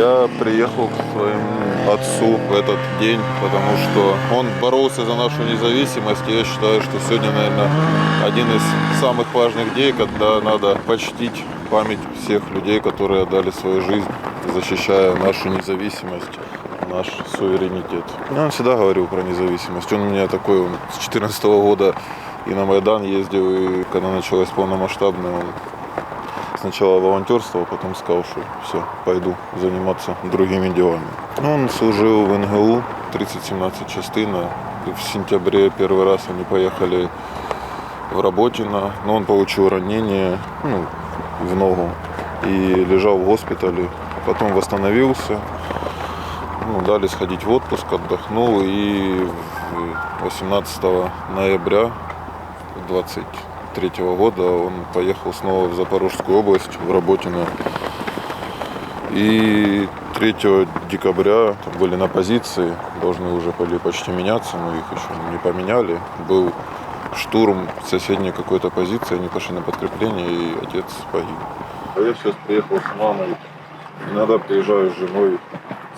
Я приехал к своему отцу в этот день, потому что он боролся за нашу независимость. И я считаю, что сегодня, наверное, один из самых важных дней, когда надо почтить память всех людей, которые отдали свою жизнь, защищая нашу независимость, наш суверенитет. Он всегда говорил про независимость. Он у меня такой, он с 2014 года и на Майдан ездил, и когда началось полномасштабное, он сначала волонтерствовал, потом сказал, что все, пойду заниматься другими делами. Ну, Он служил в НГУ 3017 частина. В сентябре первый раз они поехали в Работино, но он получил ранение ну, в ногу и лежал в госпитале. Потом восстановился, ну, дали сходить в отпуск, отдохнул и в 18 ноября 23 года он поехал снова в Запорожскую область, в Работино. И 3 декабря были на позиции, должны уже были почти меняться, но их еще не поменяли. Был штурм соседней какой-то позиции, они пошли на подкрепление, и отец погиб. А я сейчас приехал с мамой, иногда приезжаю с женой.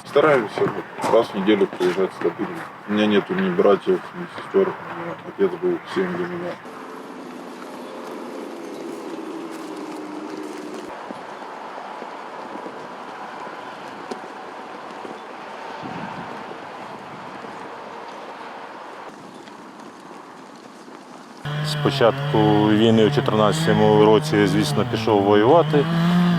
Стараемся вот раз в неделю приезжать стабильно. У меня нету ни братьев, ни сестер, ни отец был всем для меня. З початку війни у 2014 році, звісно, пішов воювати.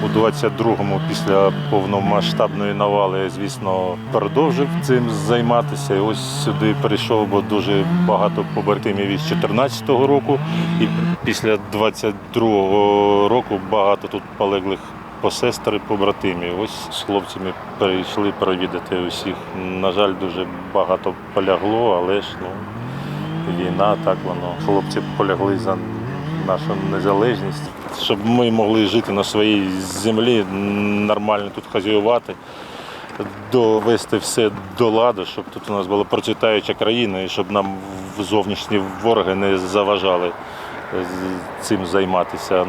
У 22-му, після повномасштабної навали, звісно, продовжив цим займатися. І ось сюди прийшов, бо дуже багато побратимів із 2014 року. І після 22-го року багато тут полеглих посестер і побратимів. Ось з хлопцями прийшли провідати усіх. На жаль, дуже багато полягло, але ж ну війна, так воно. Хлопці полягли за нашу незалежність, щоб ми могли жити на своїй землі, нормально тут хазіювати, довести все до ладу, щоб тут у нас була процвітаюча країна і щоб нам зовнішні вороги не заважали цим займатися.